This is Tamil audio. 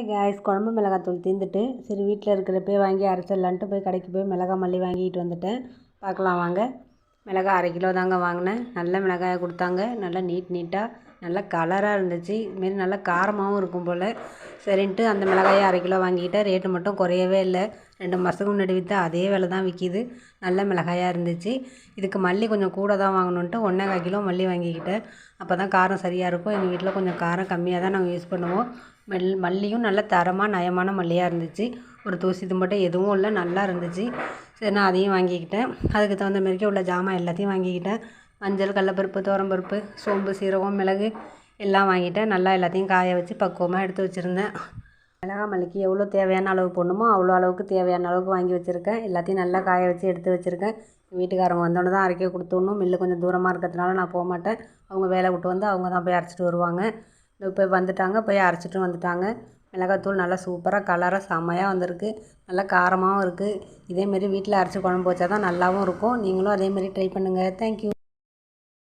ஹாய் கேஸ் குழம்பு மிளகாத்தூள் தீர்ந்துட்டு சரி வீட்டில் இருக்கிறப்பே வாங்கி அரைச்சிடலான்ட்டு போய் கடைக்கு போய் மிளகா மல்லி வாங்கிட்டு வந்துட்டேன். பார்க்கலாம் வாங்க. மிளகா அரை கிலோ தாங்க வாங்கினேன். நல்ல மிளகாயை கொடுத்தாங்க. நல்லா நீட் நீட்டாக நல்லா கலராக இருந்துச்சு. இதுமாரி நல்லா காரமாகவும் இருக்கும் போல். சரின்ட்டு அந்த மிளகாயை அரை கிலோ வாங்கிக்கிட்டேன் ரேட்டு மட்டும் குறையவே இல்லை. ரெண்டு மாதத்துக்கு முன்னாடி விற்று அதே விலை தான் விற்கிது நல்ல மிளகாயாக இருந்துச்சு. இதுக்கு மல்லி கொஞ்சம் கூட தான் வாங்கணுன்ட்டு ஒன்றே கால் கிலோ மல்லி வாங்கிக்கிட்டேன். அப்போ தான் காரம் சரியாக இருக்கும். எங்கள் வீட்டில் கொஞ்சம் காரம் கம்மியாக தான் நாங்கள் யூஸ் பண்ணுவோம். மல் மல்லியும் நல்ல தரமாக நயமான மல்லியாக இருந்துச்சு. ஒரு தூசி மட்டும் எதுவும் இல்லை நல்லா இருந்துச்சு. சரி நான் அதையும் வாங்கிக்கிட்டேன். அதுக்கு தகுந்த மாதிரிக்கே உள்ள ஜாமான் எல்லாத்தையும் வாங்கிக்கிட்டேன். மஞ்சள் கடலப்பருப்பு துவரம்பருப்பு சோம்பு சீரகம் மிளகு எல்லாம் வாங்கிட்டேன் நல்லா எல்லாத்தையும் காய வச்சு பக்குவமாக எடுத்து வச்சுருந்தேன். மிளகா மல்லிக்கு எவ்வளோ தேவையான அளவு போடணுமோ அவ்வளோ அளவுக்கு தேவையான அளவுக்கு வாங்கி வச்சுருக்கேன். எல்லாத்தையும் நல்லா காய வச்சு எடுத்து வச்சுருக்கேன். வீட்டுக்காரங்க வந்தோடனே தான் அரைக்க கொடுத்துடணும் மில்லு கொஞ்சம் தூரமாக இருக்கிறதுனால நான் போக மாட்டேன். அவங்க வேலை விட்டு வந்து அவங்க தான் போய் அரைச்சிட்டு வருவாங்க. இப்போ வந்துட்டாங்க போய் அரைச்சிட்டு வந்துட்டாங்க. மிளகாத்தூள் நல்லா சூப்பராக கலராக செம்மையாக வந்திருக்கு. நல்லா காரமாகவும் இருக்குது இதேமாரி வீட்டில் அரைச்சி குழம்பு வச்சா தான் நல்லாவும் இருக்கும். நீங்களும் அதேமாரி ட்ரை பண்ணுங்கள் தேங்க்யூ